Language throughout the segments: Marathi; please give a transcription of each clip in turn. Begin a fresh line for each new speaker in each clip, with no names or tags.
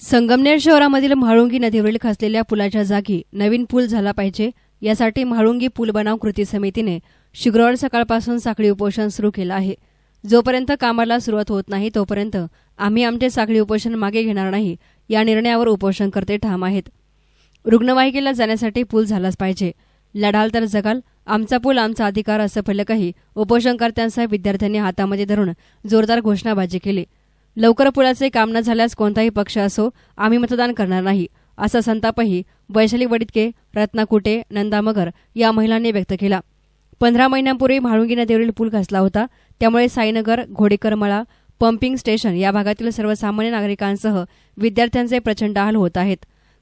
संगमनेर शहरामधील म्हाळुंगी नदीवरील खचलेल्या पुलाच्या जागी नवीन पूल झाला पाहिजे. यासाठी म्हाळुंगी पूल बनाव कृती समितीने शुक्रवार सकाळपासून साखळी उपोषण सुरू केलं आहे. जोपर्यंत कामाला सुरुवात होत नाही तोपर्यंत आम्ही आमचे साखळी उपोषण मागे घेणार नाही या निर्णयावर उपोषणकर्ते ठाम आहेत. रुग्णवाहिकेला जाण्यासाठी पूल झालाच पाहिजे. लढाल तर जगाल आमचा पूल आमचा अधिकार असं फलकही उपोषणकर्त्यांसह विद्यार्थ्यांनी हातामध्ये धरून जोरदार घोषणाबाजी केली. लवकर पुलाचे काम न झाल्यास कोणताही पक्ष असो आम्ही मतदान करणार नाही असा संतापही वैशाली वडितके रत्ना कुटे नंदा मगर या महिलांनी व्यक्त केला. पंधरा महिन्यांपूर्वी म्हाळुंगी नदीवरील पूल घासला होता त्यामुळे साईनगर घोडेकरमळा पंपिंग स्टेशन या भागातील सर्वसामान्य नागरिकांसह विद्यार्थ्यांचे प्रचंड हाल होत आहेत.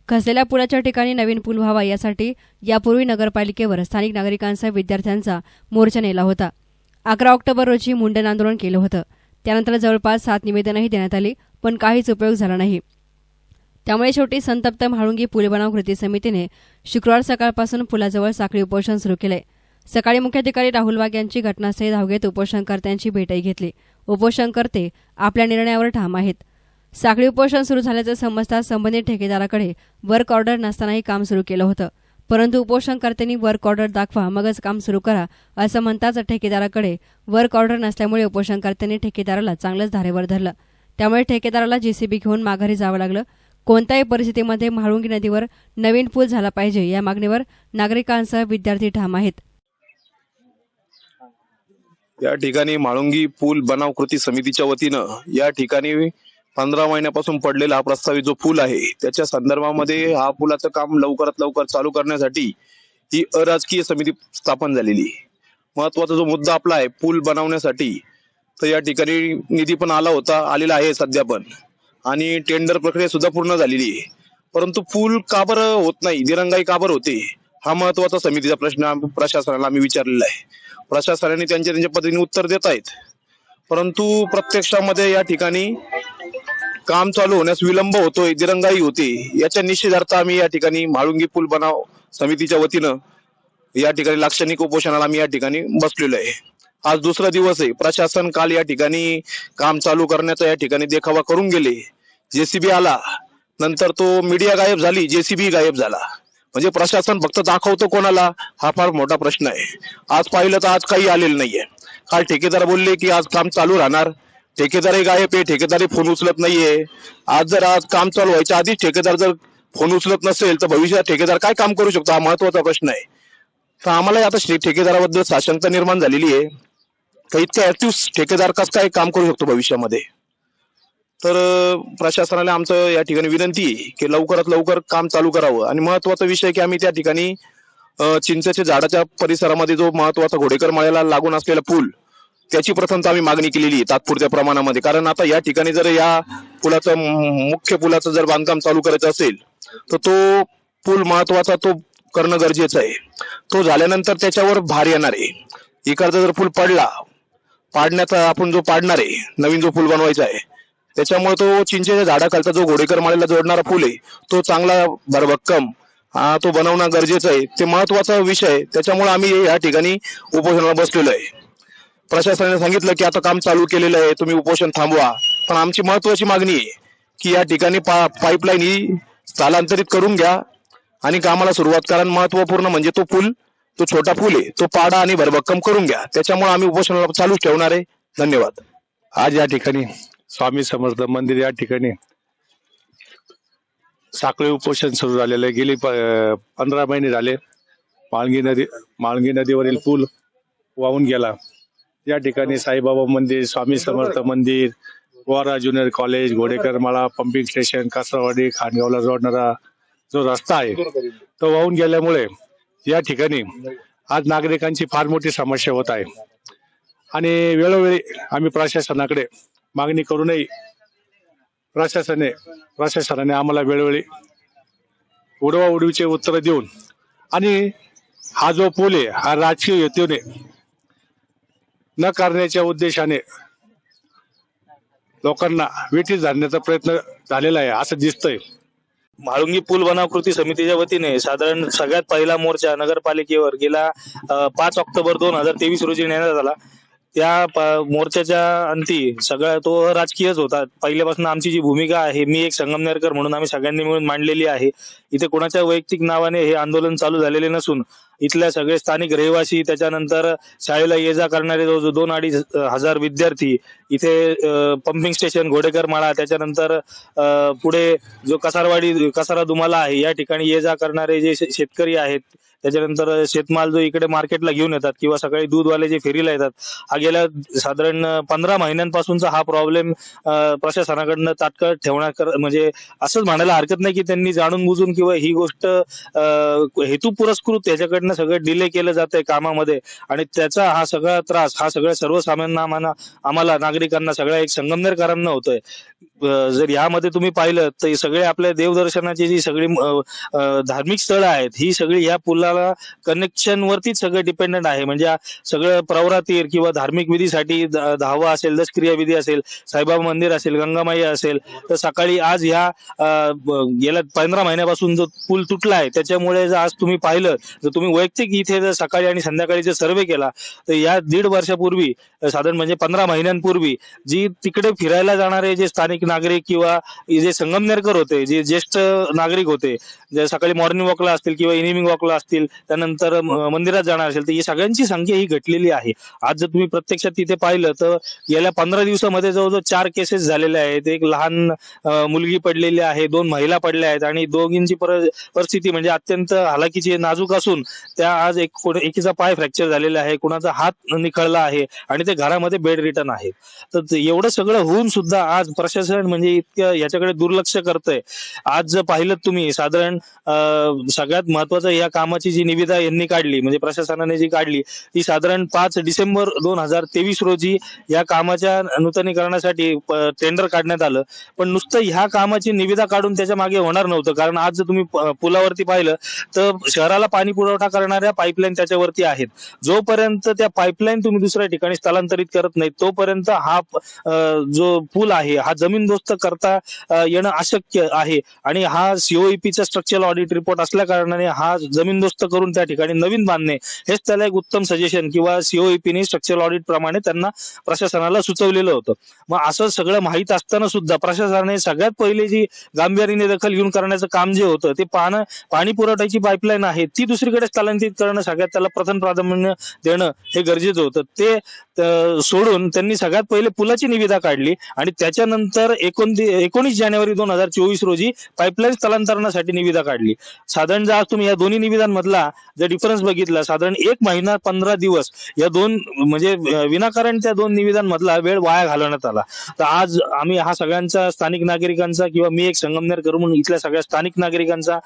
खसलेल्या पुलाच्या ठिकाणी नवीन पूल व्हावा यासाठी यापूर्वी नगरपालिकेवर स्थानिक नागरिकांसह विद्यार्थ्यांचा मोर्चा नेला होता. अकरा ऑक्टोबर रोजी मुंडन आंदोलन केलं होतं. त्यानंतर जवळपास सात निवेदनही देण्यात आली पण काहीच उपयोग झाला नाही. त्यामुळे शेवटी संतप्त म्हाळुंगी पूल बनाव कृती समितीने शुक्रवार सकाळपासून पुलाजवळ साखळी उपोषण सुरू केले. सकाळी मुख्याधिकारी राहुल वाघ यांची घटनास्थळी धाव घेत उपोषणकर्त्यांची भेटही घेतली. उपोषणकर्ते आपल्या निर्णयावर ठाम आहेत. साखळी उपोषण सुरू झाल्याचं समजता संबंधित ठेकेदाराकडे वर्क ऑर्डर नसतानाही काम सुरू केलं होतं. परंतु उपोषणकर्त्यांनी वर्क ऑर्डर दाखवा मगच काम सुरू करा असं म्हणताच ठेकेदाराकडे वर्क ऑर्डर नसल्यामुळे उपोषणकर्त्यांनी ठेकेदाराला चांगलंच धारेवर धरलं. त्यामुळे ठेकेदाराला जेसीबी घेऊन माघारी जावं लागलं. कोणत्याही परिस्थितीमध्ये म्हाळुंगी नदीवर नवीन पूल झाला पाहिजे या मागणीवर नागरिकांसह विद्यार्थी ठाम आहेत.
या ठिकाणी म्हाळुंगी पूल बनाव कृती समितीच्या वतीनं या ठिकाणी पंधरा महिन्यापासून पडलेला हा प्रस्तावित जो पूल आहे त्याच्या संदर्भामध्ये हा पुलाचं काम लवकरात लवकर चालू करण्यासाठी ही अराजकीय समिती स्थापन झालेली आहे. महत्त्वाचा जो मुद्दा आपला आहे पूल बनवण्यासाठी तर या ठिकाणी निधी पण आला होता आलेला आहे सध्या पण. आणि टेंडर प्रक्रिया सुद्धा पूर्ण झालेली आहे. परंतु पूल का बरं होत नाही दिरंगाई का बरं होते हा महत्त्वाचा समितीचा प्रश्न प्रशासनाला आम्ही विचारलेला आहे. प्रशासनाने त्यांच्या त्यांच्या पद्धतीने उत्तर देत आहेत. परंतु प्रत्यक्षामध्ये या ठिकाणी काम चालू होण्यास विलंब होतोय दिरंगाई होते. याच्या निषेधार्थ आम्ही या ठिकाणी म्हाळुंगी पूल बनाव समितीच्या वतीनं या ठिकाणी लाक्षणिक उपोषणाला आम्ही या ठिकाणी बसलेलो आहे. आज दुसरा दिवस आहे. प्रशासन काल या ठिकाणी काम चालू करण्याचा या ठिकाणी देखावा करून गेले. जेसीबी आला. नंतर तो मीडिया गायब झाली. जेसीबी गायब झाला. म्हणजे प्रशासन फक्त दाखवतो कोणाला? हा फार मोठा प्रश्न आहे. आज पाहिलं तर आज काही आलेलं नाहीये. काल ठेकेदार बोलले की आज काम चालू राहणार. ठेकेदारही गायब आहे ठेकेदारही फोन उचलत नाहीये. आज जर आज काम चालू व्हायच्या आधीच ठेकेदार जर फोन उचलत नसेल तर भविष्यात ठेकेदार काय काम करू शकतो? हा महत्त्वाचा प्रश्न आहे. तर आम्हाला आता शे- ठेकेदाराबद्दल साशंकता निर्माण झालेली आहे. तर इतके ऍक्टिव्ह ठेकेदार कस काय काम करू शकतो भविष्यामध्ये? तर प्रशासनाला आमचं या ठिकाणी विनंती आहे की लवकरात लवकर काम चालू करावं. आणि महत्त्वाचा विषय की आम्ही त्या ठिकाणी चिंचेच्या झाडाच्या परिसरामध्ये जो महत्त्वाचा घोडेकर माळ्याला लागून असलेला पूल त्याची प्रथम आम्ही मागणी केलेली आहे तात्पुरत्या प्रमाणामध्ये. कारण आता या ठिकाणी जर या पुलाचं मुख्य पुलाचं जर बांधकाम चालू करायचं असेल तर तो पूल महत्त्वाचा तो करणं गरजेचं आहे. तो झाल्यानंतर त्याच्यावर भार येणार आहे. इकडचा जर पूल पडला पाडण्याचा आपण जो पाडणार आहे नवीन जो पूल बनवायचा आहे त्याच्यामुळे तो चिंचेच्या झाडाखालचा जो घोडेकर माळेला जोडणारा पूल आहे तो चांगला भरभक्कम हा तो बनवणं गरजेचं आहे. ते महत्त्वाचा विषय त्याच्यामुळे आम्ही या ठिकाणी उपोषणाला बसलेलो आहे. प्रशासनाने सांगितलं की आता काम चालू केलेलं आहे तुम्ही उपोषण थांबवा. पण आमची महत्वाची मागणी आहे की या ठिकाणी पा पाईपलाईन ही स्थलांतरित करून घ्या आणि कामाला सुरुवात कारण महत्त्वपूर्ण म्हणजे तो पूल तो छोटा पूल आहे तो पाडा आणि भरभक्कम करून घ्या. त्याच्यामुळे आम्ही उपोषणाला चालूच ठेवणार आहे. धन्यवाद.
आज या ठिकाणी स्वामी समर्थ मंदिर या ठिकाणी साखळी उपोषण सुरू झालेलं आहे. गेली पंधरा महिने झाले. माळगी नदी माळगी नदीवरील पूल वाहून गेला. या ठिकाणी साईबाबा मंदिर स्वामी समर्थ मंदिर वारा ज्युनियर कॉलेज घोडेकर माळा पंपिंग स्टेशन कासरवाडी खानगावला जोडणारा जो रस्ता आहे तो वाहून गेल्यामुळे या ठिकाणी आज नागरिकांची फार मोठी समस्या होत आहे. आणि वेळोवेळी आम्ही प्रशासनाकडे मागणी करूनही प्रशासने प्रशासनाने आम्हाला वेळोवेळी उडवा उडवीचे उत्तर देऊन आणि हा जो पूल आहे हा राजकीय हेतूने न करण्याच्या उद्देशाने लोकांना वेठीस धरण्याचा प्रयत्न झालेला आहे असं दिसतंय.
म्हाळुंगी पूल बनाव कृती समितीच्या वतीने साधारण सगळ्यात पहिला मोर्चा नगरपालिकेवर गेला पाच ऑक्टोबर दोन हजार तेवीस रोजी नेण्यात आला. त्या मोर्चाच्या अंती सगळा तो राजकीयच होता. पहिल्यापासून आमची जी भूमिका आहे मी एक संगमनेरकर म्हणून आम्ही सगळ्यांनी मिळून मांडलेली आहे. इथे कोणाच्या वैयक्तिक नावाने हे आंदोलन चालू झालेले नसून इथल्या सगळे स्थानिक रहिवासी त्याच्यानंतर शाळेला ये जा करणारे जवळजवळ दोन अडीच हजार विद्यार्थी इथे पंपिंग स्टेशन घोडेकर माळा त्याच्यानंतर पुढे जो कसारवाडी कसारा दुमाला आहे या ठिकाणी ये जा करणारे जे शे- शेतकरी आहेत त्याच्यानंतर शेतमाल जो इकडे मार्केटला घेऊन येतात किंवा सकाळी दूधवाले जे फेरीला येतात हा गेल्या साधारण पंधरा महिन्यांपासूनचा हा प्रॉब्लेम प्रशासनाकडनं तात्काळ ठेवण्याकर म्हणजे असंच म्हणायला हरकत नाही की त्यांनी जाणून बुजून किंवा ही गोष्ट हेतू पुरस्कृत त्याच्याकडनं सगळं डिले केलं जातंय कामामध्ये. आणि त्याचा हा सगळा त्रास हा सगळ्या सर्वसामान्यांना आम्हाला आम्हाला नागरिकांना सगळ्या एक संगमनेरकरांना होतोय. जर यामध्ये तुम्ही पाहिलं तर सगळे आपल्या देवदर्शनाची जी सगळी धार्मिक स्थळं आहेत ही सगळी या पुलाला कनेक्शन वरतीच सगळं डिपेंडंट आहे. म्हणजे सगळं प्रवरातीर किंवा धार्मिक विधीसाठी द- असेल दशक्रिया विधी असेल साईबाबा मंदिर असेल गंगामाई असेल तर सकाळी आज ह्या गेल्या पंधरा महिन्यापासून जो पूल तुटला आहे त्याच्यामुळे जर आज तुम्ही पाहिलं जर तुम्ही वैयक्तिक इथे जर सकाळी आणि संध्याकाळी जर सर्वे केला तर या दीड वर्षापूर्वी साधारण म्हणजे पंधरा महिन्यांपूर्वी जी तिकडे फिरायला जाणारे जे स्थानिक नागरिक किंवा जे संगमनेरकर होते जे ज्येष्ठ नागरिक होते जे सकाळी मॉर्निंग वॉकला असतील किंवा इव्हिनिंग वॉकला असतील त्यानंतर मंदिरात जाणार असेल तर ही सगळ्यांची संख्या ही घटलेली आहे. आज जर तुम्ही प्रत्यक्षात तिथे पाहिलं तर गेल्या पंधरा दिवसामध्ये जवळजवळ चार केसेस झालेले आहेत. एक लहान मुलगी पडलेली आहे दोन महिला पडल्या आहेत आणि दोघींची पर- परिस्थिती म्हणजे अत्यंत हालाकीची नाजूक असून त्या आज एक एकीचा पाय फ्रॅक्चर झालेला आहे कुणाचा हात निखळला आहे आणि ते घरामध्ये बेड रिटर्न आहे. तर एवढं सगळं होऊन सुद्धा आज प्रशासन म्हणजे इतक्या याच्याकडे दुर्लक्ष करतंय. आज जर पाहिलं तुम्ही साधारण सगळ्यात महत्वाचं या कामाची जी निविदा यांनी काढली म्हणजे प्रशासनाने जी काढली ती साधारण पाच डिसेंबर दोन हजार तेवीस रोजी या कामाच्या नूतनीकरणासाठी टेंडर काढण्यात आलं. पण नुसतं ह्या कामाची निविदा काढून त्याच्यामागे होणार नव्हतं. कारण आज जर तुम्ही पुलावरती पाहिलं तर शहराला पाणी पुरवठा करणाऱ्या पाईपलाईन त्याच्यावरती आहेत. जोपर्यंत त्या पाईपलाईन तुम्ही दुसऱ्या ठिकाणी स्थलांतरित करत नाही तोपर्यंत हा जो पूल आहे हा जमीन जमीनदोस्त करता येणं अशक्य आहे. आणि हा सीओईपीचा स्ट्रक्चरल ऑडिट रिपोर्ट असल्या कारणाने हा जमीनदोस्त करून त्या ठिकाणी नवीन बांधणे हेच त्याला एक उत्तम सजेशन किंवा सीओईपीने स्ट्रक्चरल ऑडिट प्रमाणे त्यांना प्रशासनाला सुचवलेलं होतं. मग असं सगळं माहीत असताना सुद्धा प्रशासनाने सगळ्यात पहिले जी गांभीर्याने दखल घेऊन करण्याचं काम जे होतं ते पाहणं पाणी पुरवठ्याची पाईपलाईन आहे ती दुसरीकडे स्थलांतरित करणं सगळ्यात त्याला प्रथम प्राधान्य देणं हे गरजेचं होतं. ते सोडून त्यांनी सगळ्यात पहिले पुलाची निविदा काढली आणि त्याच्यानंतर एकोणीस जानेवारी दोन हजार चोवीस रोजी पाईपलाईन स्थलांतरणासाठी निविदा काढली. साधारण जर आज तुम्ही या दोन्ही निविदांमधला जर डिफरन्स बघितला साधारण एक महिना पंधरा दिवस या दोन म्हणजे विनाकारण त्या दोन निविदांमधला वेळ वाया घालवण्यात आला. तर आज आम्ही हा सगळ्यांचा स्थानिक नागरिकांचा किंवा मी एक संगमनेर करून म्हणून इथल्या सगळ्या स्थानिक नागरिकांचा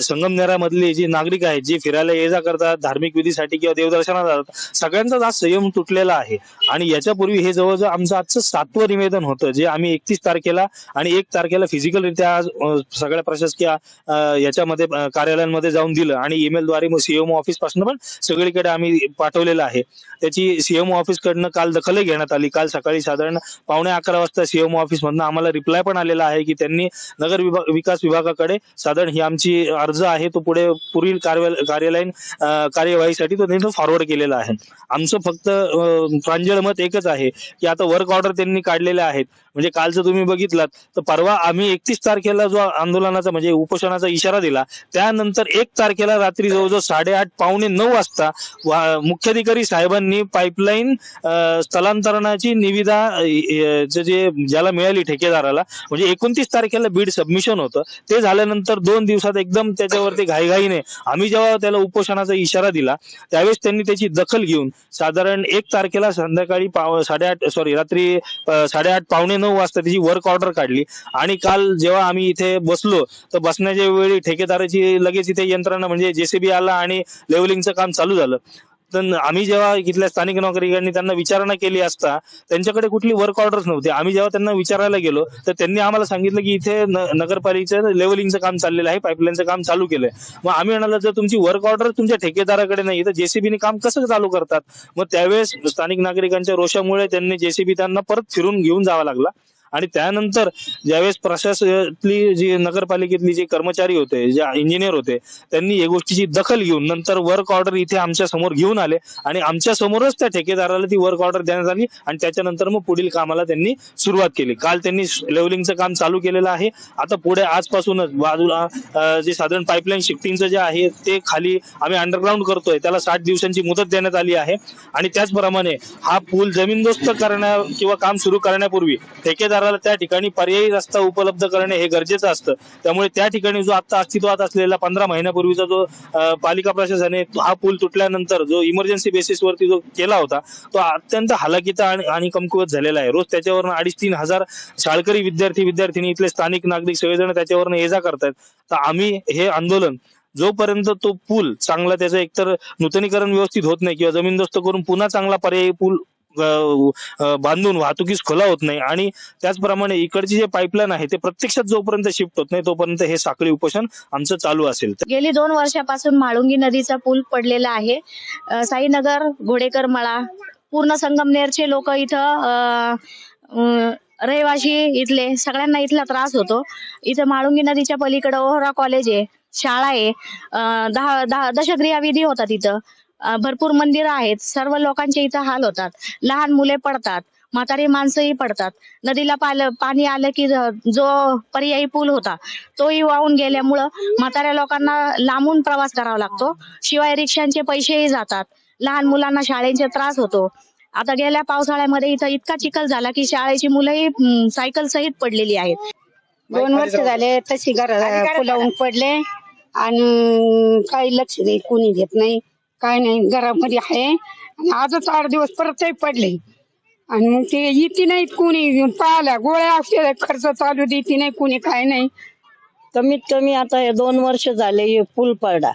संगमनेरामधले जे नागरिक आहेत जे फिरायला ये जा करतात धार्मिक विधीसाठी किंवा देवदर्शनात जातात सगळ्यांचाच आज संयम तुटलेला आहे. आणि याच्यापूर्वी हे जवळजवळ आमचं आजचं सातवं निवेदन होतं जे आम्ही एकतीस तारखेला आणि एक तारखेला फिजिकलरित्या आज सगळ्या प्रशासकीय याच्यामध्ये कार्यालयांमध्ये जाऊन दिलं. आणि ईमेल द्वारे सीएमओ ऑफिसपासून पण सगळीकडे आम्ही पाठवलेलं आहे. त्याची सीएमओ ऑफिस कडनं काल दखलही घेण्यात आली. काल सकाळी साधारण पावणे अकरा वाजता सीएमओ ऑफिस मधनं आम्हाला रिप्लाय पण आलेला आहे की त्यांनी नगर विभाग विकास विभागाकडे साधारण ही आमची अर्ज आहे तो पुढे पुढील कार्यालयीन कार्यवाहीसाठी तो त्यांनी फॉरवर्ड केलेला आहे. आमचं फक्त प्रांजळ मत एकच आहे की आता वर्क ऑर्डर त्यांनी काढलेले आहेत. म्हणजे कालचं तुम्ही बघितलात तर परवा आम्ही एकतीस तारखेला जो आंदोलनाचा म्हणजे उपोषणाचा इशारा दिला त्यानंतर एक तारखेला रात्री जवळजवळ साडेआठ पावणे नऊ वाजता वा- मुख्याधिकारी साहेबांनी पाईपलाईन स्थलांतरणाची निविदा जे ज्याला मिळाली ठेकेदाराला म्हणजे एकोणतीस तारखेला बीड सबमिशन होतं ते झाल्यानंतर दोन दिवसात एकदम त्याच्यावरती घाईघाईने आम्ही जेव्हा त्याला उपोषणाचा इशारा दिला त्यावेळेस त्यांनी त्याची दखल घेऊन साधारण एक तारखेला संध्याकाळी पाव साडेआठ सॉरी रात्री साडेआठ पावणे नऊ वाजता त्याची वर्क ऑर्डर काढली. आणि काल जेव्हा आम्ही इथे बसलो तर बसण्याच्या वेळी ठेकेदाराची लगेच इथे यंत्रणा म्हणजे जेसीबी आला आणि लेवलिंगचं काम चालू झालं. तर आम्ही जेव्हा इथल्या स्थानिक नागरिकांनी त्यांना विचारणा केली असता त्यांच्याकडे कुठली वर्क ऑर्डर्स नव्हते. आम्ही जेव्हा त्यांना विचारायला गेलो तर त्यांनी आम्हाला सांगितलं की इथे नगरपालिकेचं लेवलिंगचं काम चाललेलं आहे पाईपलाईनचं काम चालू केलंय. मग आम्ही म्हणालो जर तुमची वर्क ऑर्डर तुमच्या ठेकेदाराकडे नाही तर जेसीबीने काम कसं चालू करतात? मग त्यावेळेस स्थानिक नागरिकांच्या रोषामुळे त्यांनी जेसीबी त्यांना परत फिरून घेऊन जावा लागला. आणि त्यानंतर ज्यावेळेस प्रशासनातली जी नगरपालिकेतली जे कर्मचारी होते जे इंजिनियर होते त्यांनी या गोष्टीची दखल घेऊन नंतर वर्क ऑर्डर इथे आमच्यासमोर घेऊन आले आणि आमच्या समोरच त्या ठेकेदाराला ती वर्क ऑर्डर देण्यात आली आणि त्याच्यानंतर मग पुढील कामाला त्यांनी सुरुवात केली. काल त्यांनी लेवलिंगचं काम चालू केलेलं आहे. आता पुढे आजपासूनच बाजूला जे साधारण पाईपलाईन शिफ्टिंगचं जे आहे ते खाली आम्ही अंडरग्राऊंड करतोय. त्याला साठ दिवसांची मुदत देण्यात आली आहे. आणि त्याचप्रमाणे हा पूल जमीनदोस्त करण्या किंवा काम सुरू करण्यापूर्वी ठेकेदार ठेकेदाराला त्या ठिकाणी पर्यायी रस्ता उपलब्ध करणे हे गरजेचं असतं. त्यामुळे त्या ठिकाणी जो आता अस्तित्वात असलेला पंधरा महिन्यापूर्वीचा जो पालिका प्रशासनाने हा पूल तुटल्यानंतर जो इमर्जन्सी बेसिसवरती जो केला होता तो अत्यंत हलाखीचा आणि आणि कमकुवत झालेला आहे. रोज त्याच्यावर अडीच तीन हजार शाळकरी विद्यार्थी विद्यार्थिनी इथले स्थानिक नागरिक सगळेजण त्याच्यावर ये जा करतायत. तर आम्ही हे आंदोलन जोपर्यंत तो पूल चांगला त्याचं एकतर नूतनीकरण व्यवस्थित होत नाही किंवा जमीनदोस्त करून पुन्हा चांगला पर्यायी पूल बांधून वाहतुकीस खुला होत नाही. आणि त्याचप्रमाणे इकडची जे पाईपलाईन आहे ते प्रत्यक्षात जोपर्यंत शिफ्ट होत नाही तोपर्यंत हे साखळी उपोषण आमचं चालू असेल.
गेली दोन वर्षापासून माळुंगी नदीचा पूल पडलेला आहे. साईनगर घोडेकर मळा पूर्ण संगमनेरचे लोक इथं रहिवाशी इथले सगळ्यांना इथला त्रास होतो. इथं माळुंगी नदीच्या पलीकडे ओहरा कॉलेज आहे शाळा आहे. दहा दहा दशक्रिया विधी होतात इथं. भरपूर मंदिरं आहेत. सर्व लोकांचे इथं हाल होतात. लहान मुले पडतात. म्हातारी माणसंही पडतात. नदीला पाल पाणी आलं की ज- पर्यायी पूल होता तोही वाहून गेल्यामुळं म्हाताऱ्या लोकांना लांबून प्रवास करावा लागतो. शिवाय रिक्षांचे पैसेही जातात. लहान मुलांना शाळेचे त्रास होतो. आता गेल्या पावसाळ्यामध्ये इथं इतका चिखल झाला की शाळेची मुलंही सायकल सहित पडलेली आहेत.
दोन वर्ष झाले तशी घर फुलावून पडले. आणि काही लक्ष नाही कोणी घेत नाही. काय नाही घरामध्ये आहे. आणि आजच आठ दिवस परत पडले. आणि मग ते येते नाहीत कोणी पाहिल्या. गोळ्या औषध खर्च चालू देते नाही कोणी काय नाही.
कमीत कमी आता हे दोन वर्ष झाले हे पूल पडला.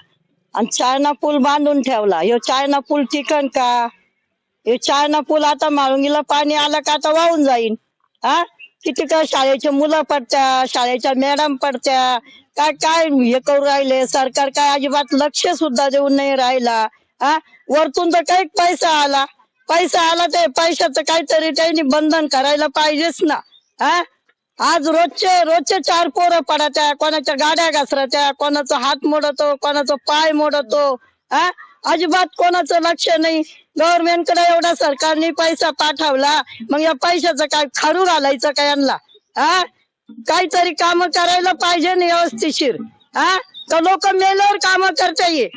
आणि चायना पूल बांधून ठेवला. हे चायना पूल टिकन का? हे चायना पूल आता माळुंगीला पाणी आलं का आता वाहून जाईन. हा? किती का शाळेचे मुलं पडत्या शाळेच्या मॅडम पडत्या. काय काय हे करू राहिले? सरकार काय अजिबात लक्ष सुद्धा देऊन नाही राहिला. हा? वरतून तर काही पैसा आला. पैसा आला ते पैशाचं काहीतरी त्यांनी बंधन करायला पाहिजेच ना. हा? आज रोजचे रोजचे चार पोरं पडत्या. कोणाच्या गाड्या घसरत्या कोणाचा हात मोडतो कोणाचा पाय मोडतो. हा? अजिबात कोणाचं लक्ष नाही. गव्हर्नमेंटकडे एवढा सरकारने पैसा पाठवला मग या पैशाचं काय खारू घालायचं काय यांना? हा? काहीतरी काम करायला पाहिजे ना व्यवस्थिशीर. हा? तर लोक मेल्यावर काम करता ये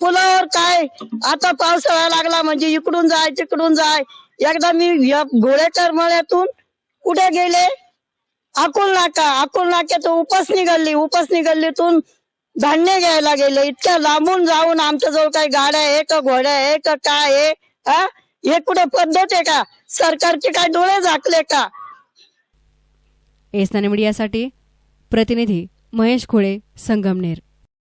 पुलावर काय? आता पावसाळा लागला म्हणजे इकडून जाय तिकडून जाय. एकदा मी या मळ्यातून कुठे गेले? अकोल नाका. अकोल नाक्यात उपस निघाली. उपस निघालीतून धान्य घ्यायला गेले. इतक्या लांबून जाऊन आमच्या जवळ काही गाड्या आहे का घोड्या आहे का काय आहे? हा? हे कुठे पद्धत आहे का? सरकारचे काय डोळे झाकले का?
एसनाने मीडियासाठी प्रतिनिधी महेश खोळे संगमनेर.